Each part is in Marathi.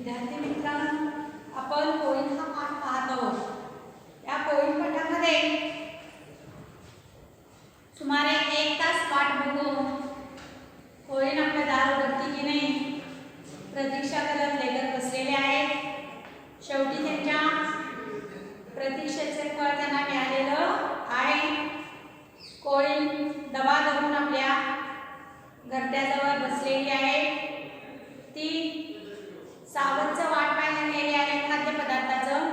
विद्यार्थी मित्रांनो आपण पोळी हा पाठ पाहत आहोत या पोळी पाठामध्ये सुमारे एक तास वाट बघून होळीन आपल्या दार उघडती की नाही प्रतीक्षा करत लेखक बसलेले आहेत शेवटी त्यांच्या प्रतीक्षेचे फळ त्यांना मिळालेलं आहे कोळी दबा धरून आपल्या घरट्याजवळ बसलेली आहे ती सावधचं वाट पाहायला गेली आहे खाद्यपदार्थाचं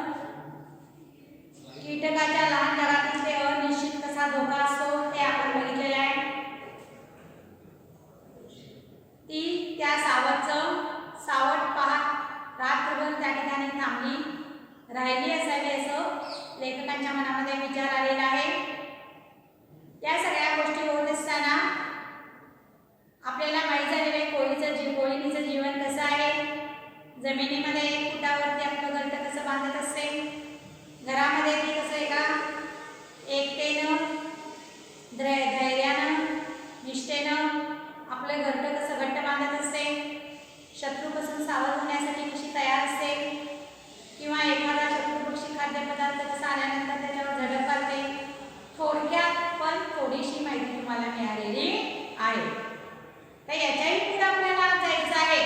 कीटकाच्या लहान जगातील ते अनिश्चित कसा धोका असतो ते आपण बघितलेलं आहे ती त्या सावधचं सावट पाहत रात्रभर त्या ठिकाणी थांबली राहिली असावी असं लेखकांच्या मनामध्ये विचार आलेला आहे. या सगळ्या गोष्टी होत असताना आपल्याला माहीत झालेलं आहे कोळीचं जी कोळीनीचं जीवन कसं आहे. जमिनीमध्ये फुटावरती आपलं घरटं कसं बांधत असते. घरामध्ये ती कसं एका एकतेनं धैर्यानं निष्ठेनं आपलं घरटं कसं घट्ट बांधत असते. शत्रूपासून सावध होण्या कशी तयार असते किंवा एखादा शत्रुपक्षी खाद्यपदार्थ कसा आल्यानंतर त्याच्यावर झडप घालते थोडक्यात पण थोडीशी माहिती तुम्हाला मिळालेली आहे. तर याच्याही पुढे आपल्याला जायचं आहे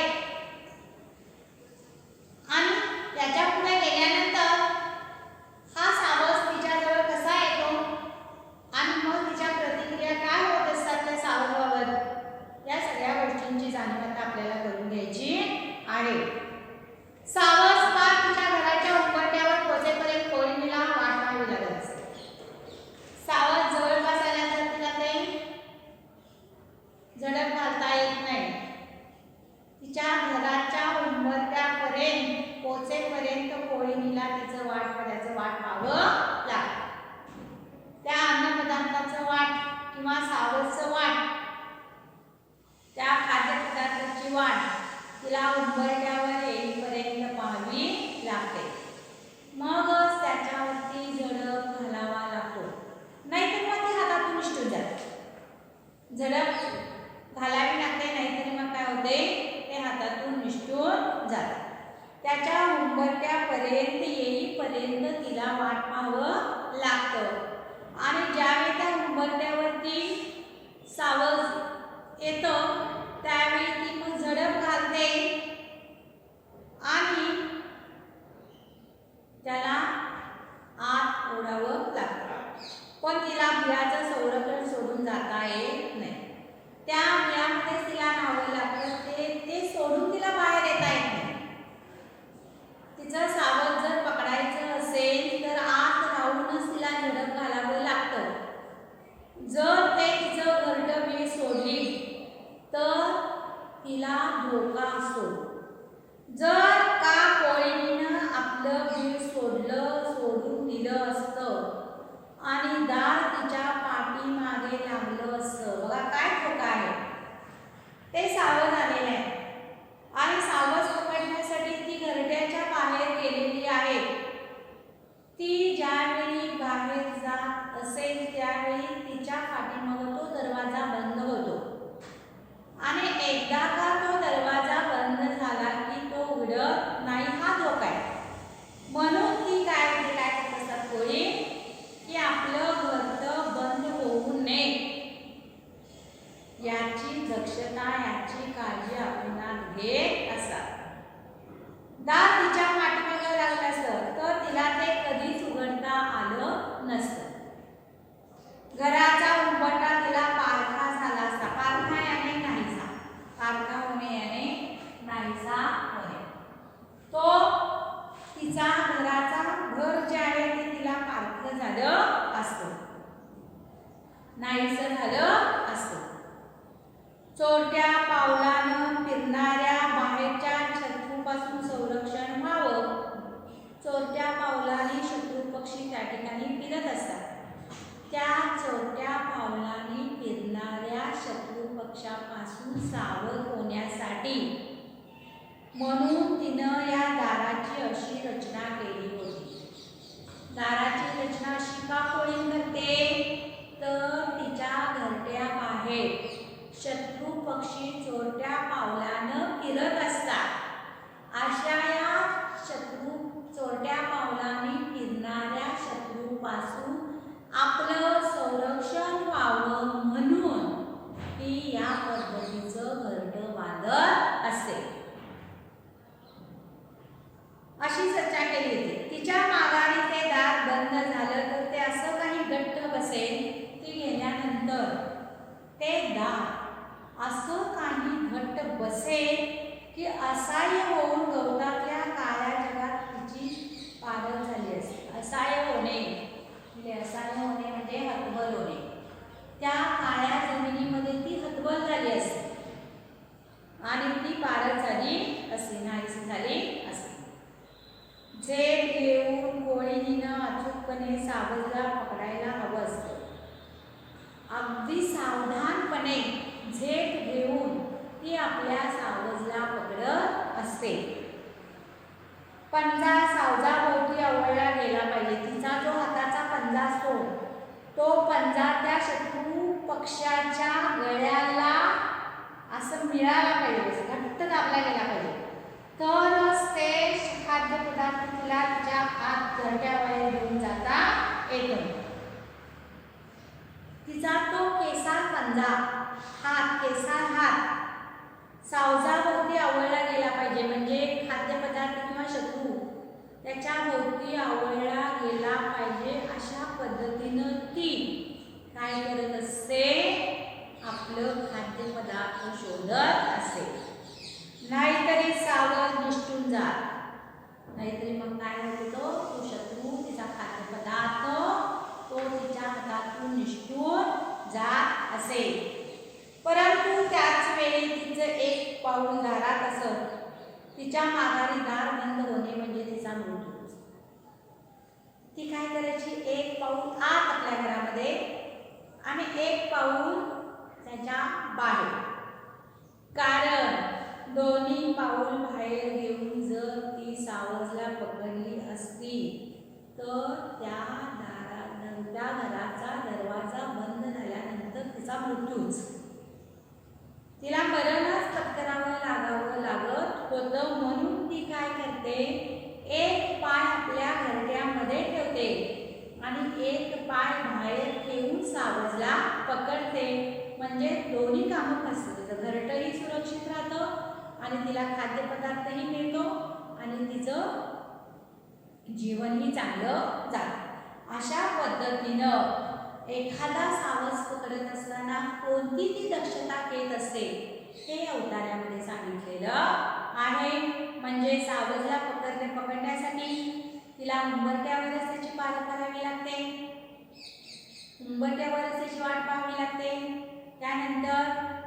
आणि याच्यापुढे गेल्यानंतर हा सावज तिच्याजवळ कसा येतो आणि मग तिच्या प्रतिक्रिया काय होत असतात त्या सावजाबाबत या सगळ्या गोष्टींची जाणीव आता आपल्याला करून घ्यायची आहे सावज पार तिच्या घराच्या उंबरट्यावर पोहोचेपर्यंत कोळीला वाट पाहावी लागत असते सावज जवळपास आल्यानंतर तिला ते झडप घालता येत नाही तिच्या घराच्या उंबरट्यापर्यंत पोचेपर्यंत कोळीनीला तिचं वाट पडायचं वाट पाहावं लागतं त्या अन्नपदार्थाचं वाट किंवा सावजचं वाट त्या खाद्यपदार्थाची वाट तिला उंबरट्यावर येईपर्यंत पाहावी लागते मगच त्याच्यावरती झडप घालावा लागतो. नाहीतर मग ते हातातून निष्ठून जाते. झडप घालावी लागते नाहीतर मग काय होते? ते हातातून निष्ठून जाते. त्याच्या उंबरट्यापर्यंत येईपर्यंत तिला वाट पाहावं लागतं. आणि ज्यावेळी त्या उंबरट्यावरती सावज येतं त्यावेळी ती मग झडप घालते. आणि त्याला आत ओढावं लागतं. पण तिला बिळाचं संरक्षण सोडून जाता येत नाही. त्या बिळामध्येच तिला राहावं लागतं ते ते सोडून तिला बाहेर येता येत नाही. तिचं सावध जर पकडायचं असेल तर आत राहूनच तिला झडप घालावं लागतं. जर ते तिचं घरटं बीळ सोडली तर तिला धोका असतो. जर का कोळीनं आपलं बीळ सोडलं सोडून दिलं असतं आणि दार तिच्या पाठीमागे लागलं असतं बघा काय धोका आहे. ते सावध आलेलं आहे. आणि सावध पकडण्यासाठी ती घरट्याच्या बाहेर गेलेली आहे. ती ज्यावेळी बाहेर जात असेल त्यावेळी तिच्या पाठीमागं तो दरवाजा बंद होतो. आणि एकदा का तो पक्षापासून सावध होण्यासाठी. म्हणून तिनं या दाराची अशी रचना केली होती. दाराची रचना अशी का कोणी करते तर तिच्या घरट्या बाहेर शत्रू पक्षी चोरट्या पावलानं फिरत असतात. अशा या शत्रू चोरट्या पावलाने फिरणाऱ्या शत्रूपासून आपलं संरक्षण व्हावं अशी चर्चा केली होती. तिच्या मागाने ते दार बंद झालं तर ते असं काही घट्ट बसेल ती गेल्यानंतर ते दार असं काही घट्ट बसेल सावजला पकडायला हवं असतं. अगदी सावधानपणे झेप घेऊन ती आपल्या सावजला पकडत असते. पंजा सावजाभोवती आवळला गेला पाहिजे. तिचा जो हाताचा पंजा असतो तो पंजा त्या शत्रू पक्षाच्या गळ्याला असं मिळाला पाहिजे घट्ट दाबला गेला पाहिजे. तरच ते खाद्यपदार्थ तिला तिच्या हात घरट्यावर घेऊन जाता येतो तिचा तो केसार हात केसार हात. सावजाभोवती आवळला गेला पाहिजे म्हणजे खाद्यपदार्थ किंवा शत्रू. त्याच्या भोवती आवळला गेला पाहिजे अशा पद्धतीनं ती काय करत असते? आपलं खाद्यपदार्थ शोधत असते. नाहीतरी सावध निष्ठून जात नाहीतरी मग काय होतो तो? तो शत्रू तिचा खाद्यपदार्थ तो तिच्या हातातून निष्ठून जात असे. परंतु त्याच वेळी तिचं एक पाऊल दारात असत. तिच्या माघारी दार बंद होणे म्हणजे तिचा मृत्यू. ती काय करायची? एक पाऊल आत आपल्या घरामध्ये आणि एक पाऊल त्याच्या बाहेर. कारण दोन्ही पाऊल बाहेर घेऊन जर ती सावजला पकडली असती तर त्या दार त्या घराचा दरवाजा बंद झाल्यानंतर तिचा मृत्यूच. तिला मरणच पत्करावं लागावं लागत होतं म्हणून ती काय करते? एक पाय आपल्या घरट्यामध्ये ठेवते आणि एक पाय बाहेर ठेवून सावजला पकडते. म्हणजे दोन्ही कामं असतात घरटही सुरक्षित राहतं आणि तिला खाद्यपदार्थही मिळतो आणि तिचं जीवनही चांगलं जातं. अशा पद्धतीनं एखादा सावज पकडत असताना कोणती ती दक्षता घेत असते हे अवतार्यामध्ये सांगितलेलं आहे. म्हणजे सावजला पकडणे पकडण्यासाठी तिला उंबरट्यावरच त्याची पाल करावी लागते. उंबरट्यावरच त्याची वाट पाहावी लागते. त्यानंतर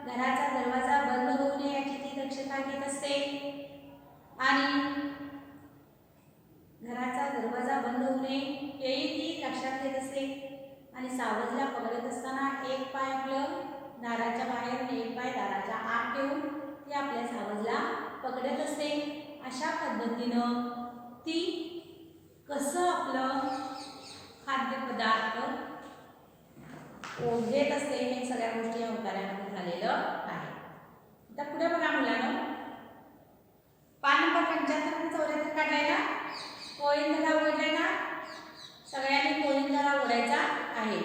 घराचा दरवाजा बंद होऊ नये याची ती दक्षता घेत असते. आणि घराचा दरवाजा बंद होऊ नये हेही ती लक्षात घेत असते आणि सावजला पकडत असताना एक पाय आपलं दाराच्या बाहेर आणि एक पाय दाराच्या आत ठेवून ती आपल्या सावजला पकडत असते. अशा पद्धतीनं ती कसं आपलं खाद्यपदार्थ घेत असते हे सगळ्या गोष्टी या उतार्यामध्ये झालेलं आहे. आता पुढे बघा मुलानं. पान नंबर पंच्याहत्तर चौऱ्याहत्तर कोळी कोळिंदला ओढलाय ना? सगळ्यांनी कोळिंदला ओढायचा आहे.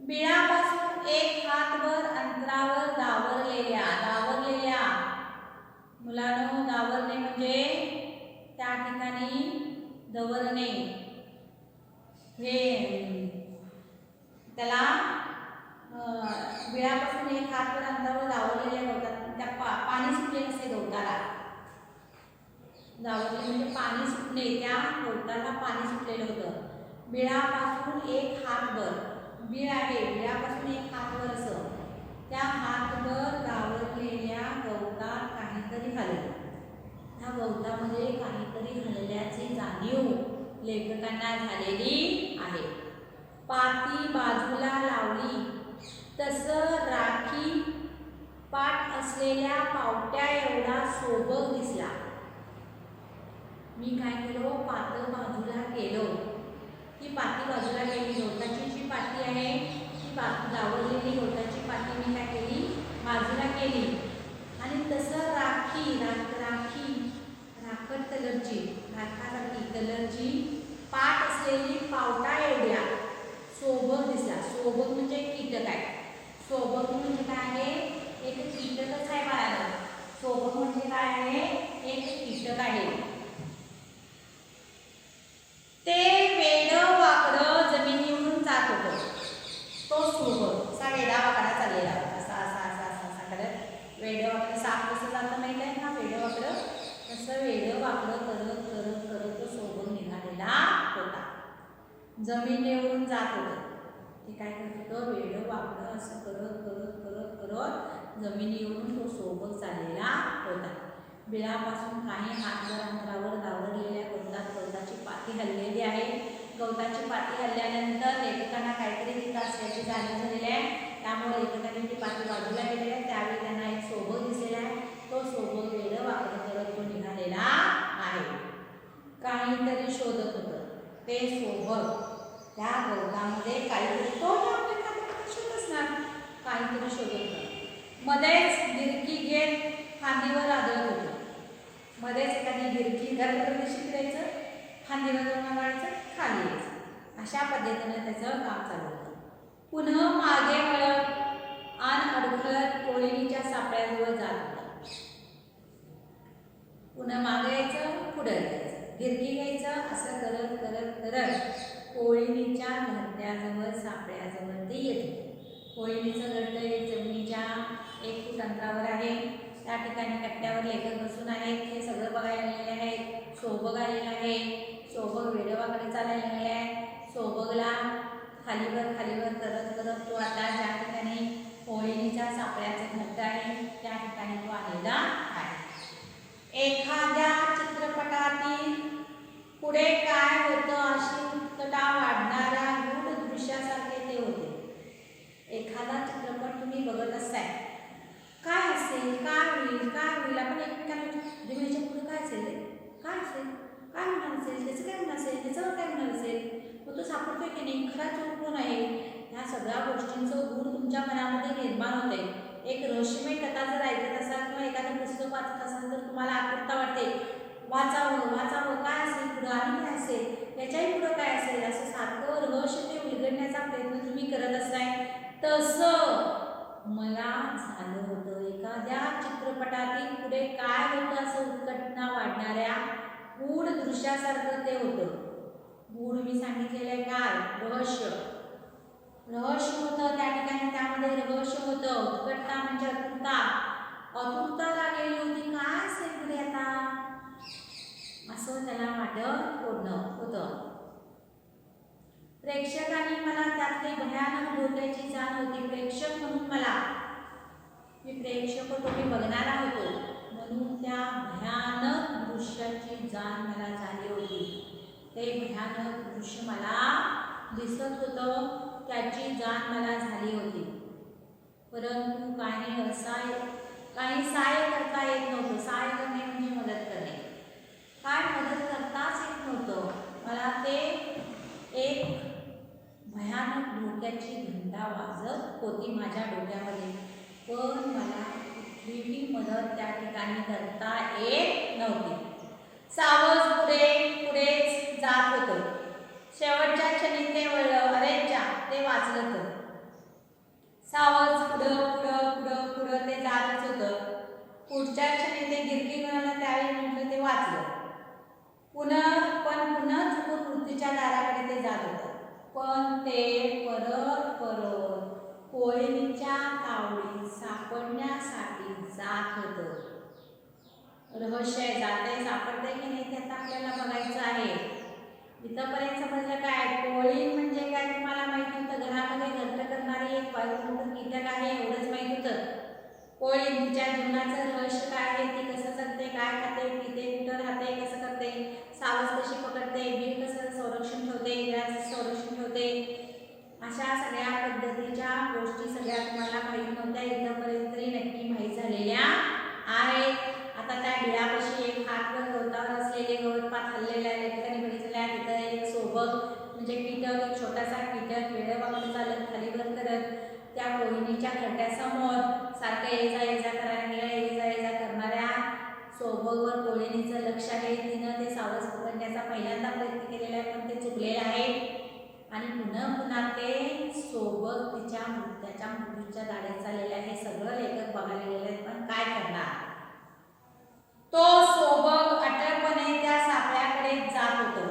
बिळापासून एक हातभर अंतरावर दावरलेल्या दावरलेल्या. मुलांनो दावरणे म्हणजे त्या ठिकाणी दवरणे. हे त्याला बिळापासून एक हातभर अंतरावर दावरलेल्या गवतात. त्या पा पाणी सुटले नसते गवताला. दावरले म्हणजे पाणी सुटणे त्या गवताला पाणी सुटलेलं होतं. बिळापासून एक हातभर बीळ आहे बिळापासून एक हातभर असं. त्या हातभर दावरलेल्या गवतात काहीतरी हललं त्या गवतामध्ये काहीतरी हलल्याची जाणीव लेखकांना झालेली आहे. पाती बाजूला लावली. तसं राखी पाठ असलेल्या पावट्या एवढा सोबत दिसला. मी काय केलं? पातं बाजूला केलं. ती पाती बाजूला केली गवताची जी पाती आहे ती पाती लावलेली गवताची पाती मी काय केली? बाजूला केली. आणि तसं राखी राख राखी राखट कलरची राखाराखी कलरची पाट असलेली पावटा एवढ्या. सोबत दिसला. सोबत म्हणजे कीटक आहे. सोबत म्हणजे काय आहे? एक कीटकच आहे बाळाला. सोबत म्हणजे काय आहे? एक कीटक आहे ते वेड वाकडं जमिनीवरून जात होतं तो सोबत असा वेडा वाकडा चाललेला होता. असा असा असा असा असा करत वेड वाकडं साप कसं जातं माहिती आहे ना वेड वाकडं तसं वेळ वाकडं करत करत करत तो सोबत निघालेला होता. जमिनीवरून जात होतं. ते काय करत होतं? वेळ वाकडं असं जमिनीवरून तो सोबत चाललेला होता. बिळापासून काही हातभर अंतरावर दावरलेल्या गवतात गवताची पाती हललेली आहे. गवताची पाती हल्ल्यानंतर लेखकांना काहीतरी तिथं असल्याची जाणीव झालेली आहे. त्यामुळे लेखकांनी ती पाती बाजूला केलेली आहे. त्यावेळी त्यांना एक सोबत दिसलेला आहे. तो सोबत वेळ वापरत झालेला आहे. काहीतरी शोधत होतं. ते सोबत त्या गवतामध्ये काहीतरी तो तो असणार. काहीतरी शोधत होतं. मध्येच गिरकी घेत फांदीवर आदळत होतं. मध्येच एखादी गिरकी घरकडे द्यायचं फांदीवर जाऊन वाढायचं खाली यायचं. अशा पद्धतीनं त्याचं काम चालू होतं. पुन्हा मागे वळत आण अडखळत कोळीच्या सापळ्याजवळ जात होता. पुन्हा मागे यायचं पुढे जायचं गिरकी घ्यायचं असं करत करत करत कोळिणीच्या घरट्याजवळ सापळ्याजवळ ते येते. होते कोळिणीचं घरटं हे जमिनीच्या एक फूट अंतरावर आहे. त्या ठिकाणी कट्ट्यावर लेखक बसून आहेत. हे सगळं बघायला आलेले आहेत. सोबग आलेलं आहे. सोबग वेडवाकडे चालायला मिळाले आहे. सोबगला खालीवर खालीवर करत करत तो आता ज्या ठिकाणी कोळिणीच्या सापळ्याचं घट्ट आहे त्या ठिकाणी तो आलेला आहे एखाद्या चित्रपटातील पुढे काय होतं अशी उत्कटा वाढणाऱ्या गूढ दृश्यासारखे ते होते. एखादा चित्रपट तुम्ही बघत असताय. काय असेल? काय होईल? काय होईल? आपण एकमेकांना दिवाळीच्या पुढे काय असेल? काय असेल? काय होणार असेल? त्याचं काय होणार असेल? त्याच्यावर काय होणार असेल? मग तो सापडतोय की नाही? खरा चोर कोण आहे? ह्या सगळ्या गोष्टींचं गुण तुमच्या मनामध्ये निर्माण होते. एक रहस्यमय कथा जर ऐकत असाल किंवा एखादं पुस्तक वाचत असाल तर तुम्हाला आकृता वाटते. वाचावं वाचावं काय असेल पुढं आणि काय असेल? याच्याही पुढं काय असेल? असं सारखं रहस्य ते उलगडण्याचा प्रयत्न तुम्ही करत असाय तसं मला झालं होतं एखाद्या चित्रपटातील पुढे काय होतं असं उत्कटना वाढणाऱ्या गूढ दृश्यासारखं ते होतं. गूढ मी सांगितलेलं आहे काय? रहस्य. रहस्य होतं त्या ठिकाणी त्यामध्ये रहस्य होतं. उत्कटता म्हणजे अतुरता अतुरता लागलेली होती. काय असेल पुढे आता? असं त्याला वाटत होणं होतं. प्रेक्षकांनी मला त्यातले भयानक धोक्याची जाण होती. प्रेक्षक म्हणून मला मी प्रेक्षक होतो मी बघणारा होतो. म्हणून त्या भयानक दृश्याची जाण मला झाली होती. ते भयानक दृश्य मला दिसत होतं त्याची जाण मला झाली होती. परंतु काही असाय काही सहाय्य करता येत नव्हतं. सहाय्य करणे म्हणजे मदत करणे काय मदत करताच येत नव्हतं मला ते एक भयानक डोक्याची घंटा वाजत होती माझ्या डोक्यामध्ये. पण मला कुठलीही मदत त्या ठिकाणी करता येत नव्हती. सावज पुढे पुढेच जात होतं. शेवटच्या क्षणी ते वळलं अरेच्या ते वाचलं तर. सावज पुढं पुढं पुढं पुढं ते जातच होतं. पुढच्या क्षणी ते गिरकी कोणाला त्यावेळी म्हटलं ते वाचलं. पुन्हा पण पुन्हा चुकून मृत्यूच्या दाराकडे ते जात होतं. पण ते परत परत कोयलीच्या तावडीत सापडण्यासाठी जात होतं. रहस्य आहे जाते सापडते की नाही ते आता आपल्याला बघायचं आहे. इथंपर्यंत समजलं म्हणजे काय? कोळी म्हणजे काय तुम्हाला माहिती होतं? घरामध्ये घट्ट करणारी एक वायुमोठं कीटक आहे एवढंच माहिती होतं. कोळी तिच्या जीवनाचं रहस्य काय आहे? ती कसं जगते काय खाते पिते कुठं राहते कसं करते सावज कशी पकडते बीळ कसं संरक्षण ठेवते संरक्षण ठेवते अशा सगळ्या पद्धतीच्या गोष्टी सगळ्या तुम्हाला माहीत नव्हत्या. इथंपर्यंत तरी नक्की माहीत झालेल्या आहेत. आता त्या बिळापाशी एक हातवर गवतावर असलेले गवतपात हल्लेले आहे. ठिकाणी बघितलेले आहे तिथं एक सोबत म्हणजे कीटक एक छोटासा कीटक वेळ वाकडं चालत खालीवर करत त्या कोहिनीच्या खड्ड्यासमोर सारखं ये जा ये जा करायला ये जा ये जा करणाऱ्या सोबतवर कोहिनीचं लक्ष आहे. तिनं ते सावज पकडण्याचा पहिल्यांदा प्रयत्न केलेला आहे पण ते चुकलेलं आहे. आणि पुन्हा पुन्हा ते सोबत तिच्या त्याच्या मृत्यूच्या गाड्यात चाललेलं आहे हे सगळं लेखक बघायला गेलेले पण काय करणार? तो सोबत अटळपणे त्या सापळ्याकडे जात होतो.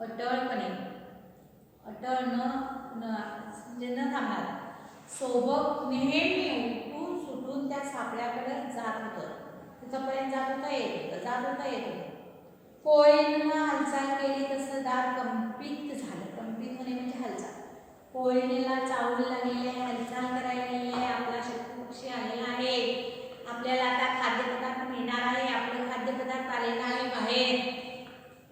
अटळपणे. अटळ न म्हणजे न थांबणार. सोबत नेहमी उठून सुटून त्या सापळ्याकडे जात होतं. तिथंपर्यंत जात होता येत होतं जात होता येत होतं. कोळीनं हालचाल केली तसं दार कंपित झालं. कंपित होणे म्हणजे हालचाल. कोळीला चावल लागलेले आहे हालचाल करायला लागलेली आहे आपला पक्षी आलेला आहे. आपल्याला आता खाद्यपदार्थ मिळणार आहे. आपलं खाद्यपदार्थ आलेला आहे बाहेर?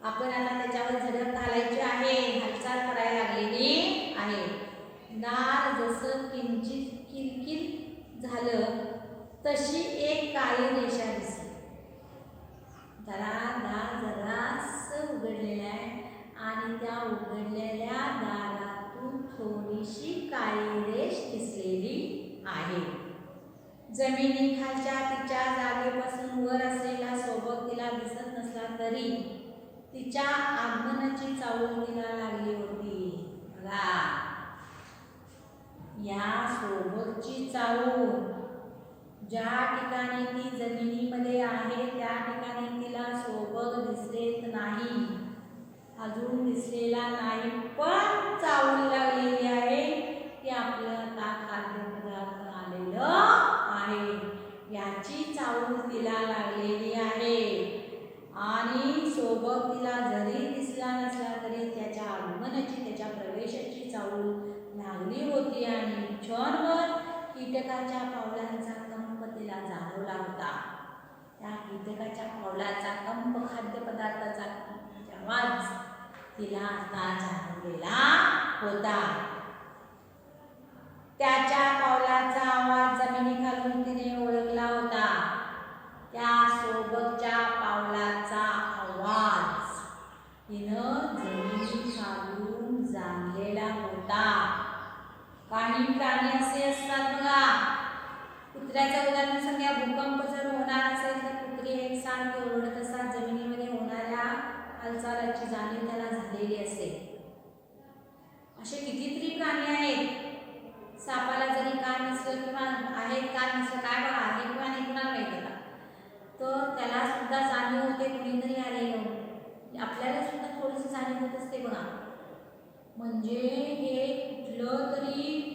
आपण आता त्याच्यावर झडप घालायची आहे. हालचाल करायला लागलेली आहे. दार जसं किंचित किरकिर झालं तशी एक काळी रेषा दिसली. जरा दार जरास उघडलेला आहे आणि त्या उघडलेल्या दारातून थोडीशी काळी रेष दिसलेली आहे. जमिनीखालच्या तिच्या जागेपासून वर असलेला सोबत तिला दिसत नसला तरी तिच्या आगमनाची चावल तिला लागली होती. बघा. या सोबतची चावल ज्या ठिकाणी ती जमिनीमध्ये आहे त्या ठिकाणी तिला सोबत दिसलेत नाही. अजून दिसलेला नाही पण चावल लागलेली आहे. ती आपलं आता खाद्यपदार्थ आलेलं आहे. याची चावल तिला लागलेली आहे. आणि सोबत तिला जरी दिसला नसला तरी त्याच्या आगमनाची त्याच्या प्रवेशाची चावल लागली होती. आणि क्षणभर कीटकाच्या पावलांचा तिला जाणवला होता. त्या कीटकाच्या पावलाचा कंप खाद्यपदार्थाचा आवाज तिला आता जाणवलेला होता. त्याच्या पावलाचा आवाज जमिनीखालून तिने ओळखला होता. त्या सोबतच्या पावलाचा आवाज तिनं जमिनीखालून जाणलेला होता. काही प्राणी असे असतात बघा. कुत्र्याचं उदाहरण सांगा भूकंप जर होणार असेल तर कुत्रे एकसारखे ओरडत असतात. जमिनीमध्ये होणाऱ्या हालचालाची जाणीव त्याला झालेली असते. असे कितीतरी प्राणी आहेत. सापाला जरी कान नसलं किंवा आहेत कान नसलं काय बघा आहे किंवा नाही कुणाला तर त्याला सुद्धा जाणीव होते कुणीतरी आलेलं आपल्याला सुद्धा थोडीशी जाणीव होत असते बघा. म्हणजे हे कुठलं तरी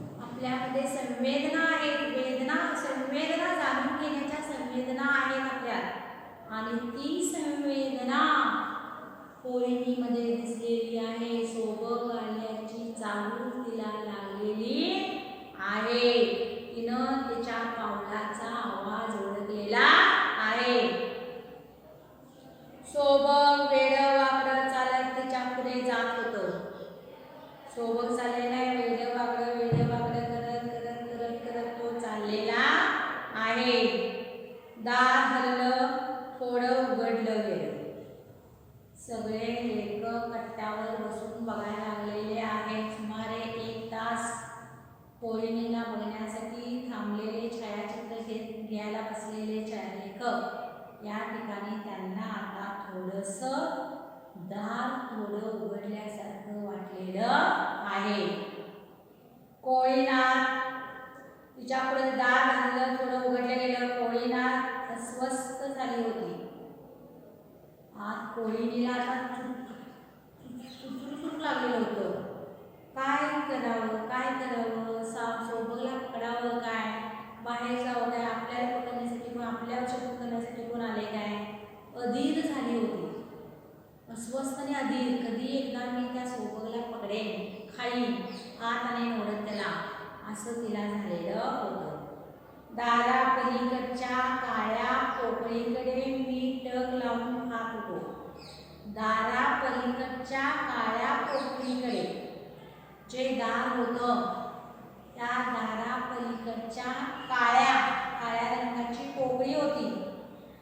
आपल्यामध्ये संवेदना आहेत वेदना संवेदना जाणून घेण्याच्या संवेदना आहेत आपल्यात. आणि ती संवेदना कोयनीमध्ये दिसलेली आहे सोबत आल्याची चालू तिला लागलेली आहे. तिनं तिच्या पावलाचा आवाज ओळखलेला आहे. सोबत वेळ वापरत चालत तिच्या पुढे जात होतं. सोबत चाललेला आहे वेळ वाकडं वेळ वाकडं करत करत करत करत तो चाललेला आहे दार हरलं थोडं उघडलं गेलं सगळे लेखक कट्ट्यावर बसून बघायला लागलेले आहेत सुमारे एक तास कोयनीला बघण्यासाठी थांबलेले छायाचित्र घेत घ्यायला बसलेले छायालेखक या ठिकाणी त्यांना आता थोडंसं दार थोडं उघडल्यासारखं वाटलेलं आहे. कोळीनार तिच्या पुढे दार झालं थोडं उघडलं गेलं कोळीनाथ अस्वस्थ झाली होती. आज कोळीनीला आता सुचू लागलेलं होतं काय करावं काय करावं सा सोबतला पकडावं काय बाहेर जावं काय आपल्याला पकडण्यासाठी कोण आपल्या औषध पकडण्यासाठी कोण आले काय अधीर झाली होती अस्वस्थ आणि अधीर कधी एकदा मी त्या सोबगला पकडेन खाईन हात आणि ओढत त्याला असं तिला झालेलं होतं दारा पलीकडच्या काळ्या पोकळीकडे मी टक लावून पाहत होतो दारापलीकडच्या काळ्या पोकळीकडे जे दार होतं त्या दारापलीकडच्या काळ्या काळ्या रंगाची पोकळी होती.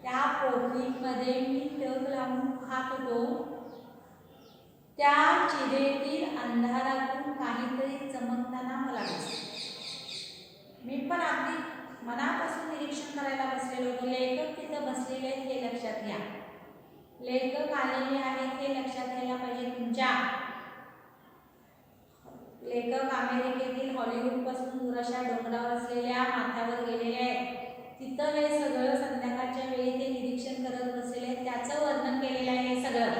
त्या पोकळीमध्ये मी टग लावून खात होतो. त्या चिरेतील अंधारातून काहीतरी चमकताना मला दिसलं. मी पण अगदी मनापासून निरीक्षण करायला बसलेलो होतो लेखक तिथं बसलेले हे लक्षात घ्या. लेखक आलेले आहेत हे लक्षात घ्यायला पाहिजे तुमच्या. लेखक अमेरिकेतील हॉलिवूडपासून दूर अशा डोंगरावर असलेल्या माथ्यावर गेलेले आहेत. तिथं हे सगळं संध्याकाळच्या वेळी ते निरीक्षण करत बसलेले आहेत. त्याचं वर्णन केलेलं आहे हे सगळं.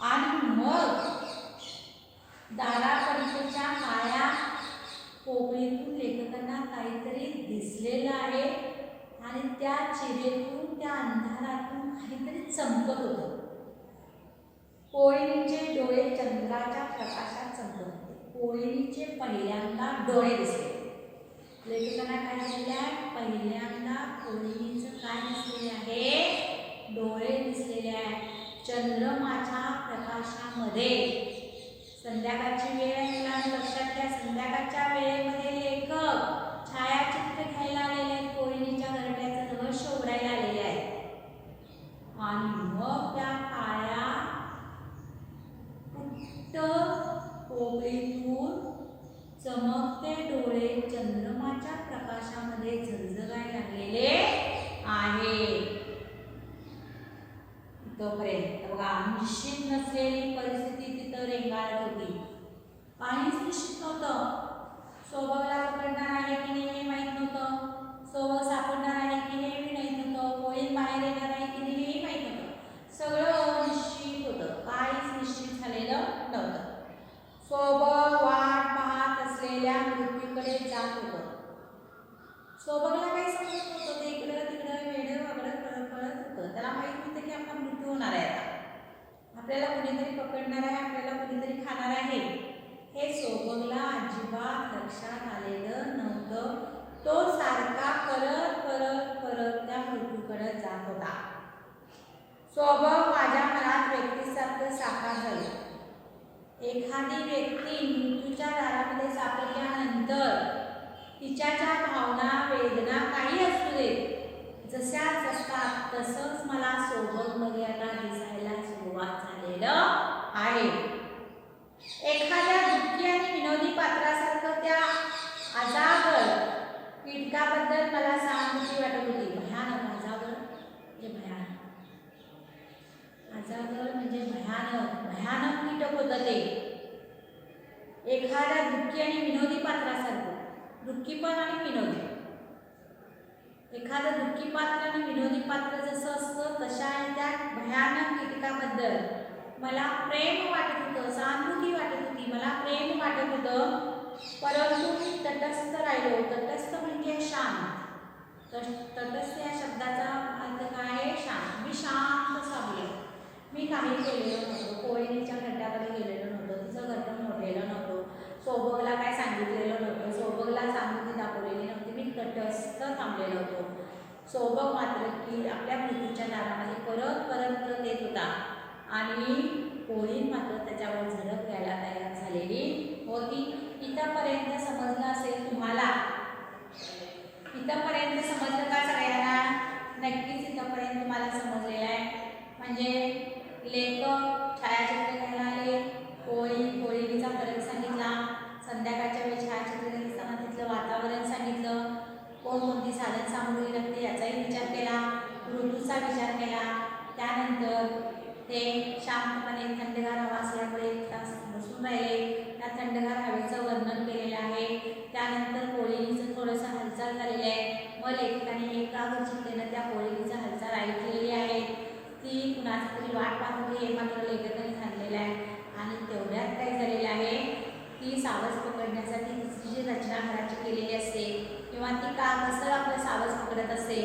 आणि मग दारापलीकडच्या काळ्या पोकळीतून लेखकांना काहीतरी दिसलेलं आहे. आणि त्या चिरेतून त्या अंधारातून काहीतरी चमकत होतं. कोळीचे म्हणजे डोळे चंद्राच्या प्रकाशात चमकत होते. कोळीचे पहिल्यांदा डोळे दिसले. लेखकांना काय झालेलं आहे पहिल्यांदा कोळीचं काय दिसलेले आहे? डोळे दिसलेले आहे. चंद्रमाच्या प्रकाशामध्ये. संध्याकाळची वेळ आहे मुलांना. लक्षात घ्या संध्याकाळच्या वेळेमध्ये लेखक छायाचित्र घ्यायला आलेले आहेत. कोळीच्या घरट्याचं रहस्य उघडायला आलेले आणि मग त्या काळ्या पुट्ट पोकळीतून चमकते डोळे चंद्रमाच्या प्रकाशामध्ये झगझगायला लागलेले आहे. तोपर्यंत बघा निश्चित नसलेली परिस्थिती तिथं रेंगाळत होती. काहीच निश्चित नव्हतं. सोबगला पकडणार आहे की नाही हे माहीत नव्हतं. सोबत सापडणार आहे की हे बी माहीत नव्हतं कोळी बाहेर येणार आहे की नाही हे माहीत नव्हतं सगळं अनिश्चित होतं काहीच निश्चित झालेलं नव्हतं सोबग वाट पाहत असलेल्या मृत्यूकडे जात होतं सोबगला काही समजत नव्हतं ते इकडं तिकडं वेडं वागडं पळत पळत होतं त्याला माहीत नव्हतं की आपला मृत्यू होणार आहे आता आपल्याला कुणीतरी पकडणार आहे आपल्याला कुणीतरी खाणार आहे हे सोबगला अजिबात लक्षात आलेलं नव्हतं तो सारखा परत परत परत त्या मृत्यूकडे जात होता सोबग माझ्या मनात व्यक्तीसारखं साकार झालं एखादी व्यक्ती मृत्यूच्या दारामध्ये सापडल्यानंतर तिच्या ज्या भावना वेदना काही असू देत जशाच असतात तसंच मला सोबतमध्ये आता दिसायला सुरुवात झालेलं आहे एखाद्या दुःखी आणि विनोदी पात्रासारखं त्या अजागर कीटकाबद्दल मला सहानुभूती वाटत होती भयानक अजागर म्हणजे भयानक अजागर म्हणजे भयानक भयानक कीटक होतं ते. एखाद्या दुःखी आणि विनोदी पात्रासारखं. दुःखीपण आणि विनोदी. एखादं दुःखी पात्र आणि विनोदी पात्र जसं असतं तशा त्या भयानक कीटकाबद्दल. मला प्रेम वाटत होतं सहानुभूती वाटत होती. मला प्रेम वाटत होतं. परंतु मी तटस्थ राहिलो. तटस्थ म्हणजे शांत. तटस्थ या शब्दाचा अर्थ काय आहे? शांत. मी शांत सावले. मी काही केलेलं नव्हतं. कोळीच्या घरट्याकडे गेलेलं नव्हतं. तिचं घटन मोडलेलं नव्हतं. सोबगला काय सांगितलेलं नव्हतं. सोबगला सांगून दाखवलेली नव्हती. मी तटस्थ थांबलेलं होतो. सोबग मात्र की आपल्या मृत्यूच्या दारामध्ये परत परत परत येत होता. आणि कोळी मात्र त्याच्यावर झडप घ्यायला तयार झालेली होती. इथंपर्यंत समजलं असेल तुम्हाला? इथंपर्यंत समजलं का सगळ्यांना? नक्कीच इथंपर्यंत तुम्हाला समजलेलं आहे. म्हणजे लेखक छायाचित्र घ्यायला कोळी कोळीचा फरक सांगितला. संध्याकाळच्या वेळी छायाचित्र असताना तिथलं वातावरण सांगितलं. कोणकोणती साधन सामग्री लागते याचाही विचार केला. ऋतूचा विचार केला. त्यानंतर ते शांतपणे थंडगार हवा असल्यामुळे बसून राहिले. त्या थंड हवेचं वर्णन केलेलं आहे त्यानंतर कोळीचं थोडंसं हालचाल झालेली आहे मग लेखकाने एकाग्रचित्तेनं त्या कोळीचं हालचाल ऐकलेली आहे ती कुणाची वाट पाहत होती हे मात्र लेखकाने सांगलेलं आहे. आणि तेवढ्यात काय झालेलं आहे ती सावज पकडण्यासाठी तिची जी रचना घराची केलेली असते किंवा ती का कसं आपलं सावज पकडत असते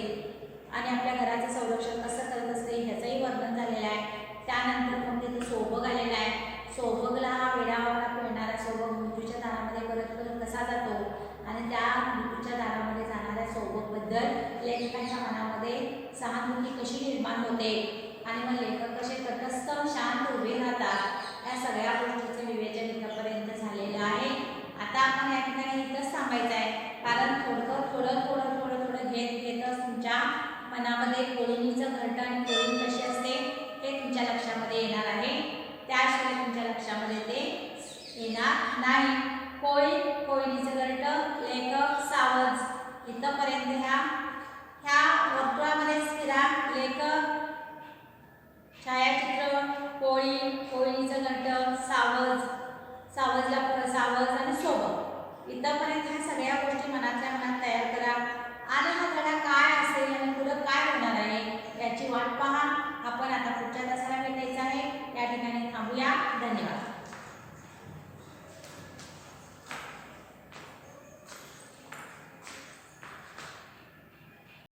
आणि आपल्या घराचं संरक्षण कसं करत असते ह्याचंही वर्णन झालेलं आहे. त्यानंतर मग तिथं सोबग आलेला आहे. सोबगला हा वेडावाकडा फिरणारा सोबग मृत्यूच्या दारामध्ये परत परत कसा जातो? आणि त्या मृत्यूच्या दारामध्ये जाणाऱ्या सोबगबद्दल लेखकांच्या मनामध्ये सहानुभूती कशी निर्माण होते? आणि मग लेखक कसे तटस्थ शांत उभे राहतात या सगळ्या गोष्टीचं विवेचन इथंपर्यंत झालेलं आहे. आता आपण या ठिकाणी इथंच थांबायचं आहे. कारण थोडं थोडं थोडं थोडं थोडं घेत घेतच तुमच्या मनामध्ये कोळीचं घरटं आणि कोळी कशी असते हे तुमच्या लक्षामध्ये येणार आहे. त्याशिवाय तुमच्या लक्षामध्ये ते येणार नाही. कोळी कोळीचं घरट लेखक सावज इथंपर्यंत ह्या ह्या वर्तुळामध्ये स्थिरा लेखक छायाचित्र कोळी कोळीचं गड्ड सावज सावजला सावज आणि सोबत. इथंपर्यंत ह्या सगळ्या गोष्टी मनातल्या मनात तयार करा. आणि हा धडा काय असेल आणि पुढं काय होणार आहे याची वाट पहा. आपण आता पुढच्या तासाला भेटायचं आहे. या ठिकाणी थांबूया. धन्यवाद.